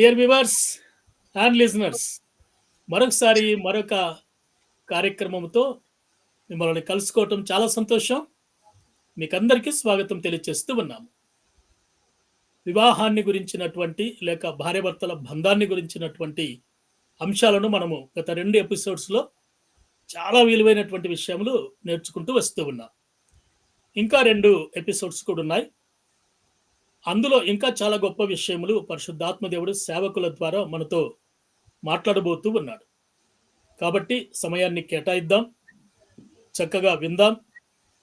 Dear viewers and listeners మరొకసారి మరొక కార్యక్రమంతో మిమ్మల్ని కలుసుకోవటం చాలా సంతోషం. మీకందరికీ స్వాగతం తెలియజేస్తూ ఉన్నాము. వివాహాన్ని గురించినటువంటి లేక భార్యాభర్తల బంధాన్ని గురించినటువంటి అంశాలను మనము గత రెండు ఎపిసోడ్స్లో చాలా విలువైనటువంటి విషయములు నేర్చుకుంటూ వస్తూ ఉన్నాం. ఇంకా రెండు ఎపిసోడ్స్ కూడా ఉన్నాయి. అందులో ఇంకా చాలా గొప్ప విషయములు పరిశుద్ధాత్మ దేవుడు సేవకుల ద్వారా మనతో మాట్లాడబోతూ ఉన్నాడు. కాబట్టి సమయాన్ని కేటాయిద్దాం. చక్కగా విందాం.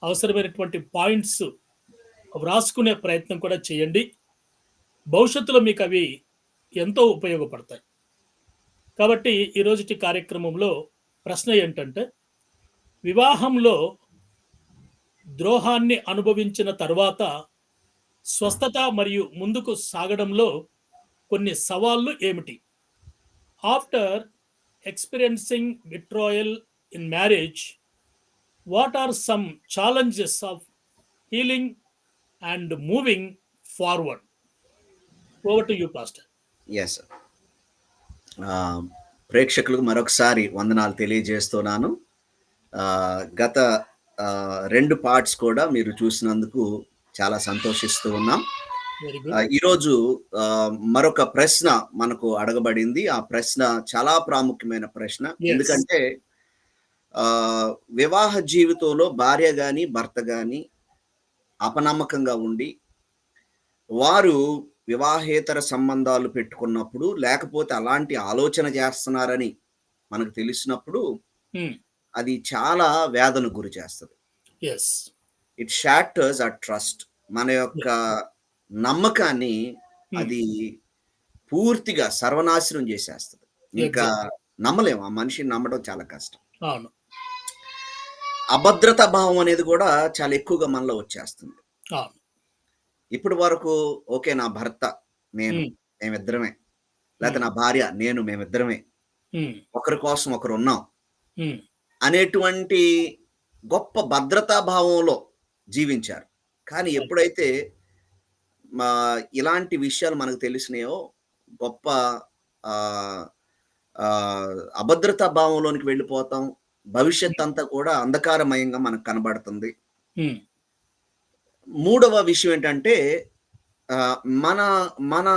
అవసరమైనటువంటి పాయింట్స్ వ్రాసుకునే ప్రయత్నం కూడా చేయండి. భవిష్యత్తులో మీకు అవి ఎంతో ఉపయోగపడతాయి. కాబట్టి ఈరోజుటి కార్యక్రమంలో ప్రశ్న ఏంటంటే వివాహంలో ద్రోహాన్ని అనుభవించిన తర్వాత స్వస్థత మరియు ముందుకు సాగడంలో కొన్ని సవాళ్ళు ఏమిటి? After experiencing vitriol in marriage what are some challenges of healing and moving forward over to you pastor S ప్రేక్షకులకు మరొకసారి వందనాలు తెలియజేస్తున్నాను. గత రెండు పార్ట్స్ కూడా మీరు చూసినందుకు చాలా సంతోషిస్తూ ఉన్నాం. ఈరోజు మరొక ప్రశ్న మనకు అడగబడింది. ఆ ప్రశ్న చాలా ప్రాముఖ్యమైన ప్రశ్న. ఎందుకంటే ఆ, వివాహ జీవితంలో భార్య గాని భర్త గాని అపనమ్మకంగా ఉండి వారు వివాహేతర సంబంధాలు పెట్టుకున్నప్పుడు లేకపోతే అలాంటి ఆలోచన చేస్తున్నారని మనకు తెలిసినప్పుడు అది చాలా వేదన గురి చేస్తుంది. ఎస్ ఇట్ షాటర్స్ ఆ ట్రస్ట్ మన యొక్క నమ్మకాన్ని అది పూర్తిగా సర్వనాశనం చేసేస్తుంది. ఇంకా నమ్మలేము. ఆ మనిషిని నమ్మడం చాలా కష్టం. అవును. అభద్రతా భావం అనేది కూడా చాలా ఎక్కువగా మనలో వచ్చేస్తుంది. ఇప్పటి వరకు ఓకే నా భర్త నేను ఉమ్, మేమిద్దరమే. లేకపోతే నా భార్య నేను మేమిద్దరమే. ఒకరి కోసం ఒకరు ఉన్నాం. అనేటువంటి గొప్ప భద్రతా భావంలో జీవించారు. కానీ ఎప్పుడైతే మా ఇలాంటి విషయాలు మనకు తెలిసినాయో గొప్ప అభద్రతా భావంలోనికి వెళ్ళిపోతాం. భవిష్యత్ అంతా కూడా అంధకారమయంగా మనకు కనబడుతుంది. మూడవ విషయం ఏంటంటే మన మన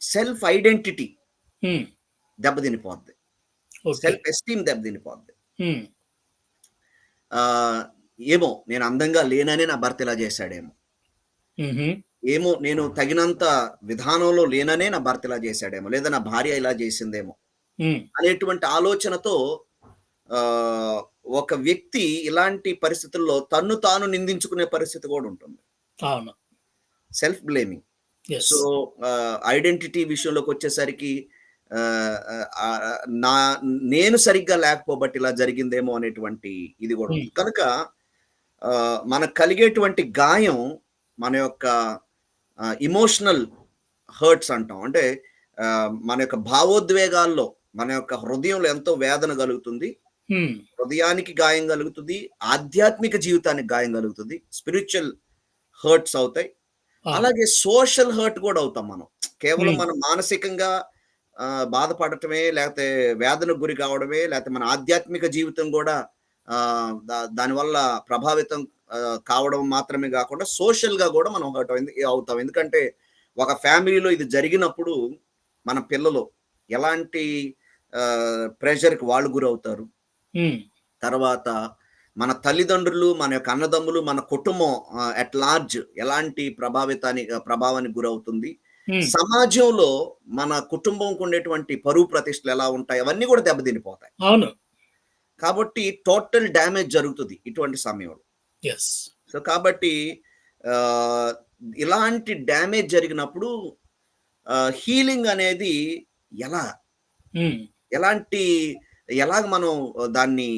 సెల్ఫ్ ఐడెంటిటీ దెబ్బతినిపోద్ది. సెల్ఫ్ ఎస్టీమ్ దెబ్బతినిపోద్ది. ఏమో నేను అందంగా లేననే నా భర్త ఇలా చేశాడేమో. ఏమో నేను తగినంత విధానంలో లేననే నా భర్త ఇలా చేశాడేమో లేదా నా భార్య ఇలా చేసిందేమో. అనేటువంటి ఆలోచనతో ఆ, ఒక వ్యక్తి ఇలాంటి పరిస్థితుల్లో తన్ను తాను నిందించుకునే పరిస్థితి కూడా ఉంటుంది. అవును. సెల్ఫ్ బ్లేమింగ్ సో ఐడెంటిటీ విషయంలోకి వచ్చేసరికి నా నేను సరిగ్గా లేకపోబట్టి ఇలా జరిగిందేమో అనేటువంటి ఇది కూడా. కనుక మనకు కలిగేటువంటి గాయం మన యొక్క ఇమోషనల్ హర్ట్స్ అంటాం. అంటే మన యొక్క భావోద్వేగాల్లో మన యొక్క హృదయంలో ఎంతో వేదన కలుగుతుంది. ఉమ్, హృదయానికి గాయం కలుగుతుంది. ఆధ్యాత్మిక జీవితానికి గాయం కలుగుతుంది. స్పిరిచువల్ హర్ట్స్ అవుతాయి. అలాగే సోషల్ హర్ట్ కూడా అవుతాం మనం. కేవలం Hmm. మనం మానసికంగా బాధపడటమే లేకపోతే వేదనకు గురి కావడమే లేకపోతే మన ఆధ్యాత్మిక జీవితం కూడా దానివల్ల ప్రభావితం కావడం మాత్రమే కాకుండా సోషల్గా కూడా మనం అవుతాం. ఎందుకంటే ఒక ఫ్యామిలీలో ఇది జరిగినప్పుడు మన పిల్లలు ఎలాంటి ప్రెషర్కి వాళ్ళు గురవుతారు. తర్వాత మన తల్లిదండ్రులు మన యొక్క అన్నదమ్ములు మన కుటుంబం అట్ లార్జ్ ఎలాంటి ప్రభావితానికి ప్రభావానికి గురవుతుంది. సమాజంలో మన కుటుంబంకు ఉండేటువంటి పరువు ప్రతిష్టలు ఎలా ఉంటాయి అవన్నీ కూడా దెబ్బతినిపోతాయి. అవును. కాబట్టి టోటల్ డ్యామేజ్ జరుగుతుంది ఇటువంటి సమయంలో. ఎస్ సో కాబట్టి ఇలాంటి డ్యామేజ్ జరిగినప్పుడు హీలింగ్ అనేది ఎలా? ఉమ్, ఎలాంటి ఎలాగ మనం దాన్ని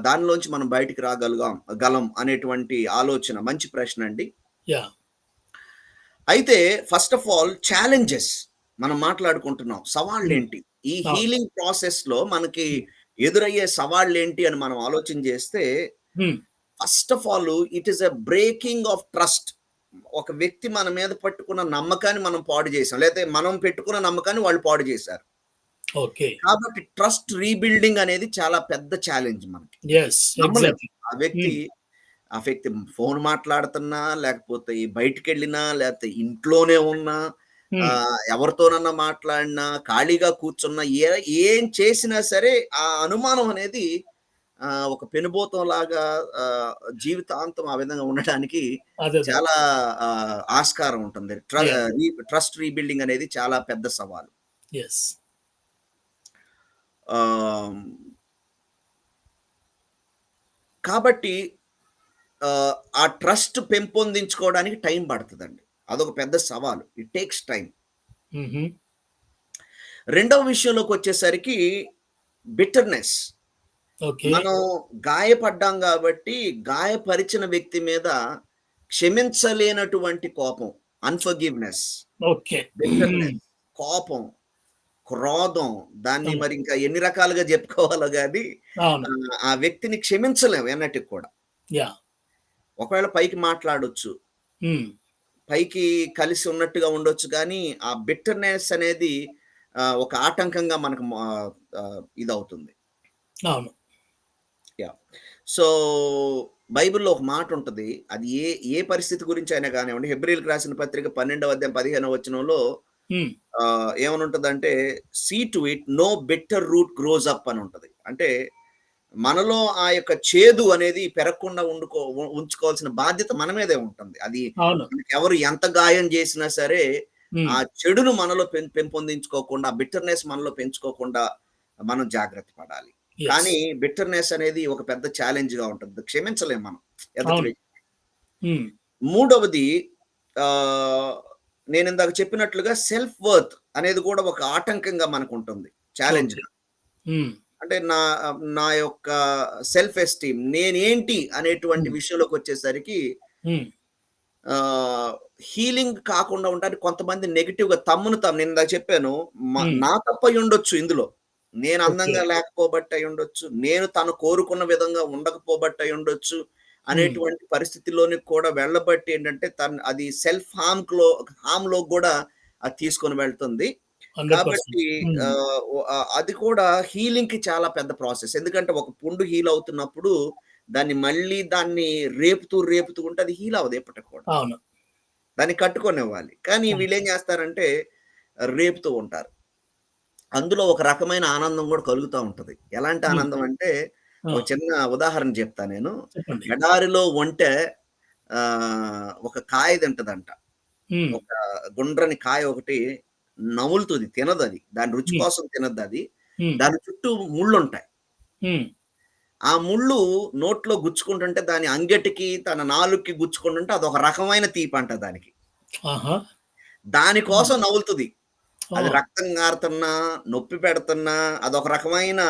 దానిలోంచి మనం బయటికి రాగలుగాం గలం అనేటువంటి ఆలోచన మంచి ప్రశ్న అండి. అయితే ఫస్ట్ ఆఫ్ ఆల్ ఛాలెంజెస్ మనం మాట్లాడుకుంటున్నాం. సవాళ్ళు Hmm. ఏంటి ఈ. హీలింగ్ ప్రాసెస్లో మనకి ఎదురయ్యే సవాళ్ళు ఏంటి అని మనం ఆలోచన చేస్తే first of all it is a breaking of trust ఒక వ్యక్తి మన మీద పట్టుకున్న నమ్మకాన్ని మనం పాడు చేసాం. లేతే మనం పెట్టుకున్న నమ్మకాన్ని వాళ్ళు పాడు చేశారు. ఓకే. కాబట్టి ట్రస్ట్ రీబిల్డింగ్ అనేది చాలా పెద్ద ఛాలెంజ్ మనకి. ఆ వ్యక్తి. ఆ వ్యక్తి ఫోన్ మాట్లాడుతున్నా, లేకపోతే బయటికెళ్ళినా, లేకపోతే ఇంట్లోనే ఉన్నా, ఎవరితోనన్నా మాట్లాడినా, ఖాళీగా కూర్చున్నా, ఏ ఏం చేసినా సరే ఆ అనుమానం అనేది ఒక పెనుభూతంలాగా ఆహ్, జీవితాంతం ఆ విధంగా. అదే. చాలా ఆస్కారం ఉంటుంది. ట్రస్ట్ రీబిల్డింగ్ అనేది చాలా పెద్ద సవాలు. కాబట్టి ఆ ట్రస్ట్ పెంపొందించుకోవడానికి టైం పడతదండి. అదొక పెద్ద సవాలు. It takes. హుహు. రెండవ విషయంలోకొచ్చేసరికి బిట్టర్‌నెస్. ఓకే. మనం గాయపడ్డాం గాబట్టి, గాయపరిచిన వ్యక్తి మీద క్షమించలేనటువంటి కోపం. అన్‌ఫర్‌గివ్‌నెస్. కోపం, క్రోధం దాన్ని. మరి ఇంకా ఎన్ని రకాలుగా అవును. ఆహ్, ఆ వ్యక్తిని క్షమించలేం ఎన్నటికి కూడా. ఒకవేళ పైకి మాట్లాడొచ్చు. పైకి కలిసి ఉన్నట్టుగా ఉండొచ్చు గానీ, ఆ బిట్టర్‌నెస్ అనేది ఒక ఆటంకంగా మనకు ఇదవుతుంది. అవును. యాహ్! సో, బైబిల్‌లో ఒక మాటుంటది. అది ఏ ఏ పరిస్థితి గురించైనా గానివ్వండి, హెబ్రీయులకు రాసిన పత్రిక 12వ అధ్యాయం 15వ వచనంలో హ్మ్. ఆహ్, ఏమనుంటదంటే, see to it no bitter root grows up అని ఉంటది. అంటే మనలో ఆ యొక్క చేదు అనేది పెరగకుండా ఉండుకో ఉంచుకోవాల్సిన బాధ్యత మన మీదే ఉంటుంది. అది. మనకెవరు ఎంత గాయం చేసినా సరే, ఆ. చెడును మనలో పెంపొందించుకోకుండా, బిట్టర్‌నెస్ మనలో పెంచుకోకుండా మనం జాగ్రత్త పడాలి. కానీ బిట్టర్‌నెస్ అనేది ఒక పెద్ద ఛాలెంజ్‌గా ఉంటుంది. క్షమించలేం మనం. మూడవది ఆహ్, నేనిందాక చెప్పినట్లుగా సెల్ఫ్ వర్త్ అనేది కూడా ఒక ఆటంకంగా మనకుంటుంది. ఓకే. ఛాలెంజ్‌గా. హ్మ్. అంటే నా నా యొక్క సెల్ఫ్ ఎస్టీమ్ నేనేంటి అనేటువంటి హ్మ్. విషయంలోకొచ్చేసరికి హ్మ్. ఆహ్, హీలింగ్ కాకుండా ఉండడానికి కొంతమంది నెగెటివ్‌గా తమ్మును తాము నేనిందాక చెప్పాను. మ హ్మ్. నా తప్పయ్యుండొచ్చు ఇందులో. నేను. అందంగా లేకపోబట్టి అయ్యుండొచ్చు. నేను తను కోరుకున్న విధంగా ఉండకపోబట్టి అయ్యుండొచ్చు. హ్మ్. అనేటువంటి పరిస్థితిలోనికి కూడా వెళ్ళబట్టి ఏంటంటే తను అది సెల్ఫ్ హార్మ్‌లో హార్మ్‌లోకి గూడా అది తీసుకొని వెళ్తుంది. 100% కాబట్టి అది కూడా హీలింగ్‌కి చాలా పెద్ద ప్రాసెస్. ఎందుకంటే ఒక పుండు హీల్ అవుతున్నప్పుడు దాన్ని మళ్ళీ దాన్ని రేపుతూ, రేపుతూ ఉంటే అది హీల్ అవ్వదు ఎప్పటికి కూడా. అవును. దాన్ని కట్టుకొనివ్వాలి. కానీ అవును. వీళ్ళేం చేస్తారంటే రేపుతూ ఉంటారు. అందులో ఒక రకమైన ఆనందం గూడా కలుగుతా ఉంటది. ఎలాంటి. ఆనందం అంటే! ఒక చిన్న ఉదాహరణ చెప్తా నేను. ఎడారిలో ఆహ్, ఒక కాయ తింటదంట. ఒక గుండ్రని కాయ ఒకటి నములుతది. తినదది. దాని రుచి. కోసం తినద్దది. హ్మ్. దాని చుట్టూ ముళ్ళుంటాయి. హ్మ్. ఆ ముళ్ళు నోట్లో గుచ్చుకుంటుంటే దాని అంగెటికి, తన నాలుకకి గుచ్చుకుంటుంటే అదొక రకమైన తీపంట దానికి. ఆహా! దాని హ్మ్. కోసం నములుతది. అది! రక్తం గారుతున్నా, నొప్పి పెడుతున్నా అదొక రకమైన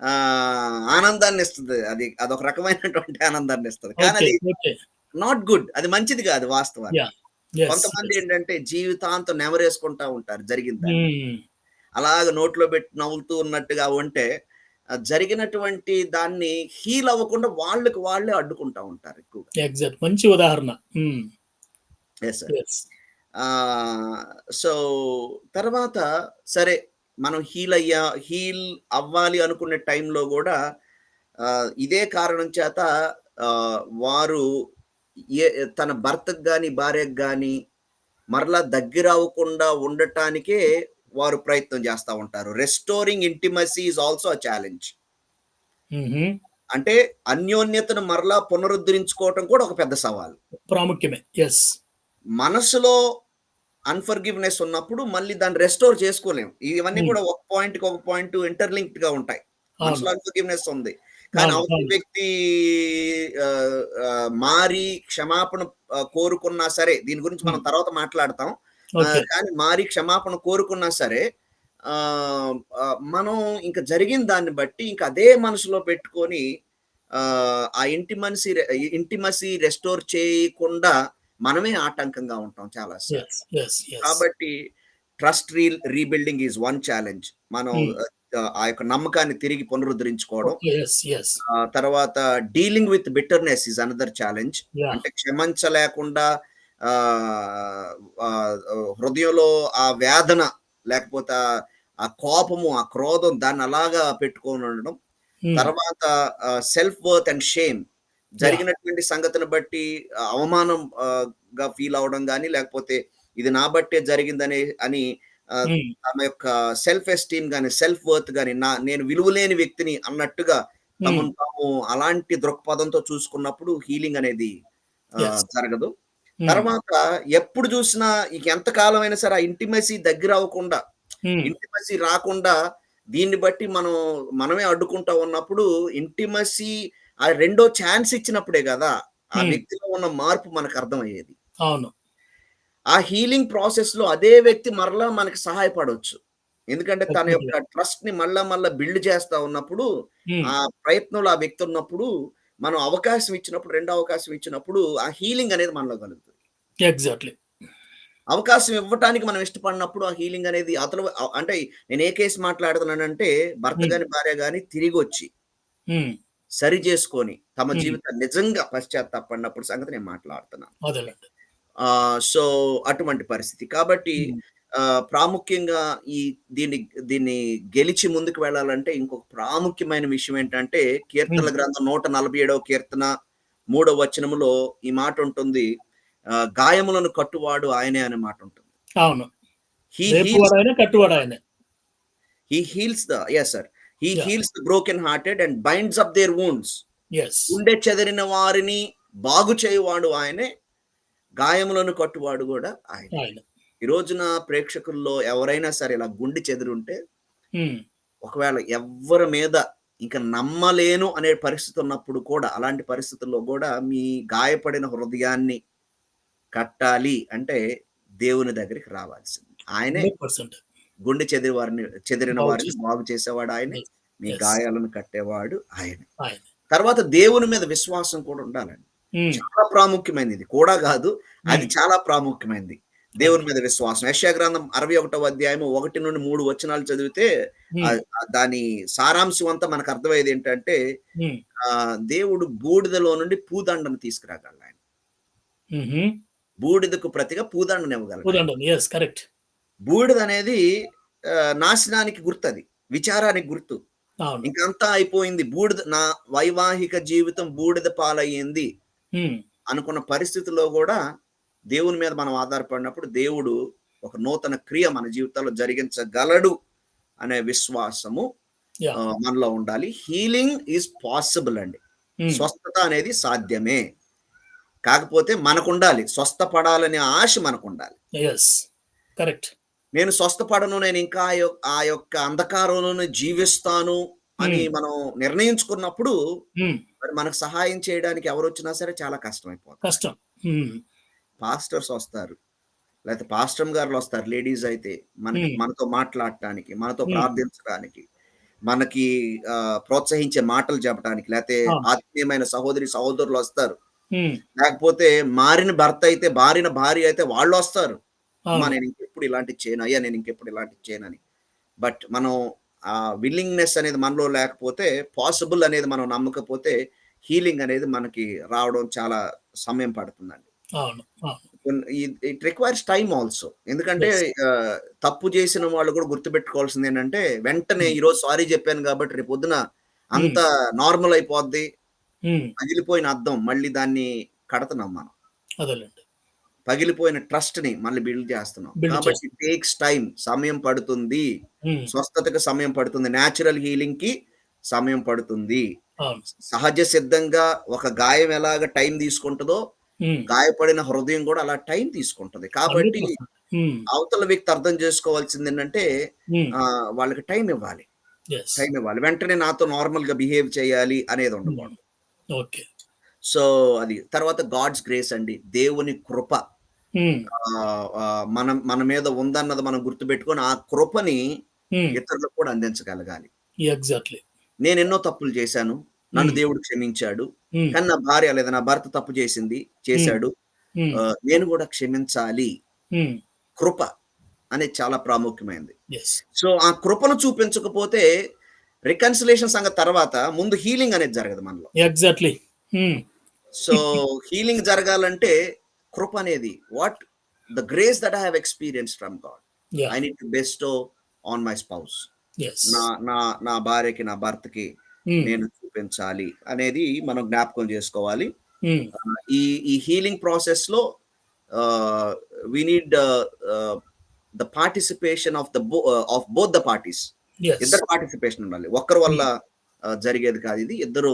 ఆహ్, ఆనందాన్నిస్తది. అది అదొక రకమైనటువంటి ఆనందాన్నిస్తది. కానీ ఓకే. అది. Not good. అది మంచిది కాదు వాస్తవానికి. కొంతమంది. ఏంటంటే జీవితాంతం నెమరేసుకుంటా ఉంటారు. హ్మ్. అలాగ నోట్లో పెట్టి నములుతూ ఉన్నట్టుగా ఉంటే జరిగినటువంటి దాన్ని హీల్ అవ్వకుండా వాళ్ళకి వాళ్ళే అడ్డుకుంటా ఉంటారు ఎక్కువగా. ఎగ్జాక్ట్. మంచి ఉదాహరణ. ఆహ్, సో తర్వాత సరే మనం హీల్ అయ్యా హీల్ అవ్వాలి అనుకునే టైంలో ఆహ్, ఇదే కారణం చేత వారు ఏ తన భర్తకు గాని, భార్యకు గాని మరలా దగ్గరవ్వకుండా ఉండటానికే వారు ప్రయత్నం చేస్తా ఉంటారు. Restoring intimacy is also a challenge. అంటే అన్యోన్యతను మరలా పునరుద్ధరించుకోవటం కూడా ఒక పెద్ద సవాలు. ప్రాముఖ్యమే. యెస్. మనసులో అన్‌ఫర్‌గివ్‌నెస్ ఉన్నప్పుడు మళ్ళీ దాన్ని రెస్టోర్ చేసుకోలేం. ఇవన్నీ. కూడా ఒక పాయింట్‌కి ఒక పాయింట్ ఇంటర్‌లింక్డ్‌గా ఉంటాయి. అవును. మనసులో అన్‌ఫర్‌గివ్‌నెస్ ఉంది. కానీ. అవతల. వ్యక్తి మారి క్షమాపణ కోరుకున్నా సరే దీని గురించి మనం. తర్వాత మాట్లాడతాం. కానీ మారి క్షమాపణ కోరుకున్నా సరే మనం ఇంక జరిగిన దాన్ని బట్టి ఇంక అదే మనసులో పెట్టుకొని ఆ ఇంటిమన్సీ రె ఇంటిమసీ రెస్టోర్ చేయకుండా మనమే ఆటంకంగా ఉంటాం చాలా. కాబట్టి trust re rebuilding is one challenge. మనం ఆ యొక్క నమ్మకాన్ని తిరిగి పునరుద్ధరించుకోవడం. తర్వాత dealing with bitterness is another challenge. అంటే క్షమించలేకుండా హృదయంలో ఆ వేదన లేకపోతే ఆ- కోపము, ఆ క్రోధం దాన్ని అలాగా పెట్టుకొని ఉండడం. హ్మ్. తర్వాత సెల్ఫ్ వర్త్ అండ్ షేమ్ జరిగినటువంటి సంగతిని బట్టి ఆహ్, అవమానం ఆహ్, గా ఫీల్ అవ్వడం గాని, లేకపోతే ఇది నా బట్టే జరిగిందని అని తమ యొక్క సెల్ఫ్ ఎస్టీమ్ గాని, సెల్ఫ్ వర్త్ గాని, నా నేను విలువలేని వ్యక్తిని అన్నట్టుగా. తమను తాము అలాంటి దృక్పథంతో చూసుకున్నప్పుడు హీలింగ్ అనేది. జరగదు. తర్వాత ఎప్పుడు చూసినా ఇక ఎంత కాలమైనా సరే ఆ ఇంటిమసీ దగ్గర అవ్వకుండా. ఇంటిమసీ రాకుండా దీన్ని బట్టి మనం మనమే అడ్డుకుంటా ఉన్నప్పుడు ఇంటిమసీ ఆ రెండో ఛాన్స్ ఇచ్చినప్పుడే గదా! ఆ. వ్యక్తిలో ఉన్న మార్పు మనకు అర్థమయ్యేది. అవును. ఆ హీలింగ్ ప్రాసెస్‌లో అదే వ్యక్తి మరలా మనకి సహాయపడొచ్చు. ఎందుకంటే తన యొక్క డెఫినెట్‌గా. ట్రస్ట్‌ని మళ్ళా మళ్ళా బిల్డ్ చేస్తా ఉన్నప్పుడు. ఆ ప్రయత్నంలో ఆ వ్యక్తి ఉన్నప్పుడు, మనం అవకాశం ఇచ్చినప్పుడు, రెండో అవకాశం ఇచ్చినప్పుడు ఆ హీలింగ్ అనేది మనలో కలుగుతుంది. ఎగ్జాక్ట్‌లీ. అవకాశం ఇవ్వటానికి మనం ఇష్టపడినప్పుడు ఆ హీలింగ్ అనేది ఆహ్, అంటే నేను ఏ కేస్ మాట్లాడుతున్నానంటే భర్త. గాని, భార్య గాని తిరిగొచ్చి హ్మ్. సరి చేసుకొని తమ. జీవితాన్ని నిజంగా పశ్చాత్తాపడినప్పుడు సంగతి నేను మాట్లాడుతున్నాను. సో, అటువంటి పరిస్థితి. కాబట్టి ప్రాముఖ్యంగా ఈ దీన్ని దీన్ని గెలిచి ముందుకు వెళ్ళాలంటే ఇంకొక ప్రాముఖ్యమైన విషయం ఏంటంటే కీర్తనల. గ్రంథం 147 కీర్తన, మూడో వచనములో ఈ మాట ఉంటుంది. గాయములను కట్టువాడు ఆయనే అనే మాట ఉంటుంది. అవును. He heals. He the yes sir. He! Heals the broken hearted and binds up their wounds. గుండె చెదిరిన వారిని బాగు చేయువాడు ఆయనే. గాయములను కట్టువాడు గూడా ఆయనే. ఈ రోజున ప్రేక్షకుల్లో ఎవరైనా సరే ఇలా గుండె చెదిరుంటే. ఒకవేళ ఎవ్వరి మీద ఇంక నమ్మలేను అనే పరిస్థితి ఉన్నప్పుడు కూడా అలాంటి పరిస్థితుల్లో గూడా మీ గాయపడిన హృదయాన్ని కట్టాలి అంటే దేవుని దగ్గరికి రావాల్సింది. ఆయనే 100% గుండె చెదిరి వారిని చెదిరిన వారిని బాగు చేసేవాడు ఆయనే. మీ. గాయాలను కట్టేవాడు. ఆయన. తర్వాత దేవుని మీద విశ్వాసం కూడా ఉండాలండి. చాలా ప్రాముఖ్యమైనది ఇది. కూడా గాదు. అది. చాలా ప్రాముఖ్యమైనది. దేవుని. మీద విశ్వాసం. యెషయా గ్రంథం 61వ అధ్యాయం 1-3 వచనాలు చదివితే హ్మ్. ఆహ్, ఆహ్, దాని సారాంశం అంతా మనకు అర్థమయ్యేది ఏంటంటే. ఆహ్, దేవుడు బూడిదలో నుండి పూదండను తీసుకురాగలడు ఆయన. బూడిదకు ప్రతిగా. యెస్. కరెక్ట్. బూడిదనేది ఆహ్, నాశనానికి గుర్తది. విచారానికి గుర్తు. ఇంకంతా అయిపోయింది. బూడిద నా వైవాహిక జీవితం బూడిద పాలయ్యింది. అనుకున్న పరిస్థితిలో గూడా దేవుని మీద మనం ఆధారపడినప్పుడు దేవుడు ఒక నూతన క్రియ మన జీవితాల్లో జరిగించగలడు అనే విశ్వాసము మనలో ఉండాలి. హీలింగ్ ఈజ్ పాసిబుల్ అండి. స్వస్థత అనేది సాధ్యమే. కాకపోతే మనకుండాలి. స్వస్థపడాలనే ఆశ మనకుండాలి. యెస్. కరెక్ట్. నేను స్వస్థపడను. నేను ఇంకా ఆ యొక్క అంధకారంలోనే జీవిస్తాను అని. మనం నిర్ణయించుకున్నప్పుడు. మరి మనకు సహాయం చేయడానికి ఎవరొచ్చినా సరే చాలా కష్టమైపోతుంది. కష్టం. హ్మ్. పాస్టర్స్ వస్తారు. లేతే పాస్టమ్ గారులొస్తారు లేడీస్ అయితే. మనకి. మనతో మాట్లాడటానికి, మనతో. ప్రార్థించడానికి, మనకి ప్రోత్సహించే మాటలు చెప్పడానికి, అవును. ఆత్మీయమైన సహోదరి, సహోదరులొస్తారు. హ్మ్. లేకపోతే మారిన భర్త అయితే, మారిన భార్య అయితే. అమ్మా! అవును. నేను ఇంకెప్పుడు ఇలాంటివి చేయను. అయ్యా! నేను ఇంకెప్పుడు ఇలాంటివి చేయనని. బట్ మనం ఆ విల్లింగ్‌నెస్ అనేది మనలో లేకపోతే, పాసిబుల్ అనేది మనం నమ్మకపోతే, హీలింగ్ అనేది మనకి రావడం చాలా సమయం పడుతుందండి. It requires time also. ఎందుకంటే తప్పు చేసిన వాళ్ళు కూడా గుర్తుపెట్టుకోవాల్సిందేంటంటే, వెంటనే హ్మ్. ఈరోజు సారీ చెప్పాను కాబట్టి రేపొద్దున హ్మ్. అంతా నార్మల్ అయిపోద్ది. హ్మ్. పగిలిపోయిన అద్దం మళ్ళీ దాన్ని కడతున్నాం మనం. పగిలిపోయిన ట్రస్ట్‌ని మళ్ళీ బిల్డ్ చేస్తున్నాం. కాబట్టి. టేక్స్ టైమ్ సమయం పడుతుంది. స్వస్థతకు సమయం పడుతుంది. న్యాచురల్ హీలింగ్‌కి సమయం పడుతుంది. సహజ సిద్ధంగా ఒక గాయం ఎలాగ టైం తీసుకుంటదో. గాయపడిన హృదయం కూడా అలా టైం తీసుకుంటది. కాబట్టి 100% హ్మ్. అవతల వ్యక్తి అర్థం చేసుకోవాల్సిందేంటంటే హ్మ్. ఆహ్, వాళ్ళకి టైం ఇవ్వాలి. టైం ఇవ్వాలి. వెంటనే నాతో నార్మల్‌గా బిహేవ్ చేయాలి అనేది. ఉండకూడదు. ఓకే. సో, అది. తర్వాత గాడ్స్ గ్రేస్ అండి. దేవుని కృప. మనం మన మీద ఉందన్నది మనం గుర్తుపెట్టుకొని, ఆ కృపని. ఇతరులకు కూడా అందించగలగాలి. ఎగ్జాక్ట్‌లీ. నేనెన్నో తప్పులు చేశాను. నన్ను. దేవుడు క్షమించాడు. కానీ నా భార్య లేదా నా భర్త తప్పు చేసింది. చేశాడు. నేను కూడా క్షమించాలి. కృప అనేది చాలా ప్రాముఖ్యమైనది. సో, ఆ కృపను చూపించకపోతే రికన్సిలియేషన్ సంగతి తర్వాత ముందు హీలింగ్ అనేది జరగదు మనలో. ఎగ్జాక్ట్‌లీ. సో, హీలింగ్ జరగాలంటే కృప అనేది what the grace that I have experience from God I need to bestow on my spouse నా నా నా భార్యకి నా భర్తకి Hmm. నేను చూపించాలి అనేది మనం జ్ఞాపకం చేసుకోవాలి. Hmm. ఈ ఈ హీలింగ్ ప్రాసెస్లో we need the participation of the of both the parties ఇద్దరు పార్టిసిపేషన్ ఉండాలి. ఒక్కరి వల్ల ఆ, జరిగేది కాదు ఇది. ఇద్దరు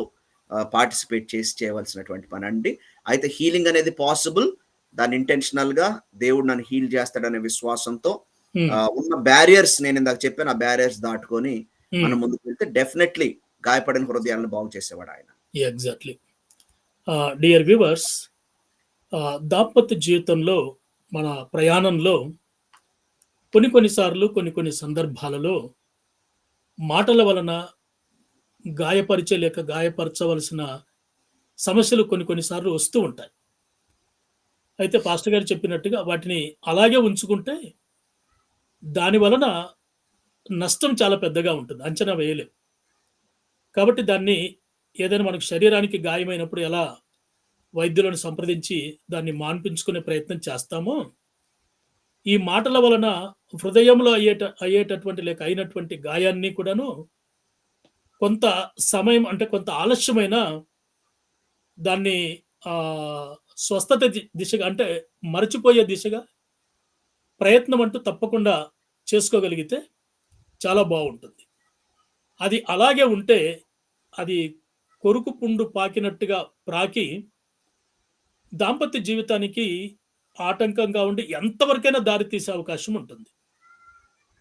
పార్టిసిపేట్ చేసి చేయవలసినటువంటి పని. అండి అయితే హీలింగ్ అనేది పాసిబుల్ దాన్ని ఇంటెన్షనల్గా దేవుడు నన్ను హీల్ చేస్తాడనే విశ్వాసంతో Hmm. ఉన్న బ్యారియర్స్ నేను ఇందాక చెప్పాను ఆ బ్యారియర్స్ దాటుకొని Hmm. మనం ముందుకు వెళ్తే డెఫినెట్లీ గాయపడిన హృదయాలను బాగు చేసేవాడు ఆయన ఎగ్జాక్ట్లీ డియర్ వ్యూవర్స్ దాంపత్య జీవితంలో మన ప్రయాణంలో కొన్ని కొన్నిసార్లు కొన్ని కొన్ని సందర్భాలలో మాటల వలన గాయపరిచే లేక గాయపరచవలసిన సమస్యలు కొన్ని కొన్నిసార్లు వస్తూ ఉంటాయి అయితే పాస్టర్ గారు చెప్పినట్టుగా వాటిని అలాగే ఉంచుకుంటే దాని వలన నష్టం చాలా పెద్దగా ఉంటుంది అంచనా వేయలేం. కాబట్టి దాన్ని ఏదైనా మనకు శరీరానికి గాయమైనప్పుడు ఎలా వైద్యులను సంప్రదించి దాన్ని మాన్పించుకునే ప్రయత్నం చేస్తామో ఈ మాటల వలన హృదయంలో అయ్యేట అయ్యేటటువంటి లేక అయినటువంటి గాయాన్ని కూడాను కొంత సమయం అంటే కొంత ఆలస్యమైన దాన్ని స్వస్థత ది- దిశగా అంటే మరచిపోయే దిశగా ప్రయత్నం అంటూ తప్పకుండా చేసుకోగలిగితే చాలా బాగుంటుంది. అది అలాగే ఉంటే అది కొరుకు పుండు పాకినట్టుగా ప్రాకి దాంపత్య జీవితానికి ఆటంకంగా ఉండి ఎంతవరకైనా దారి తీసే అవకాశం ఉంటుంది.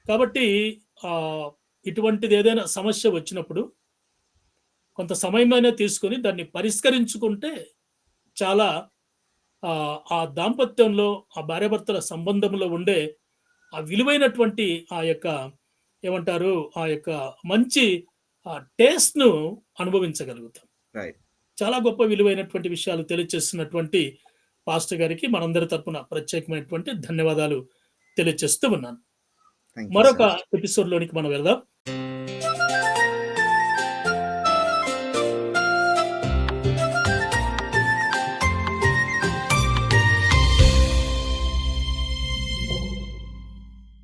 కాబట్టి ఇటువంటిది ఏదైనా సమస్య వచ్చినప్పుడు కొంత సమయమైనా తీసుకొని దాన్ని పరిష్కరించుకుంటే చాలా ఆ, ఆ దాంపత్యంలో ఆ భార్యాభర్తల సంబంధంలో ఉండే ఆ విలువైనటువంటి ఆ యొక్క ఏమంటారు ఆ యొక్క మంచి ఆ టేస్ట్ను అనుభవించగలుగుతాం. చాలా గొప్ప విలువైనటువంటి విషయాలు తెలియచేస్తున్నటువంటి పాస్టర్ గారికి మనందరి తరపున ప్రత్యేకమైనటువంటి ధన్యవాదాలు తెలియచేస్తూ ఉన్నాను. మరొక ఎపిసోడ్ లోనికి మనం వెళ్దాం.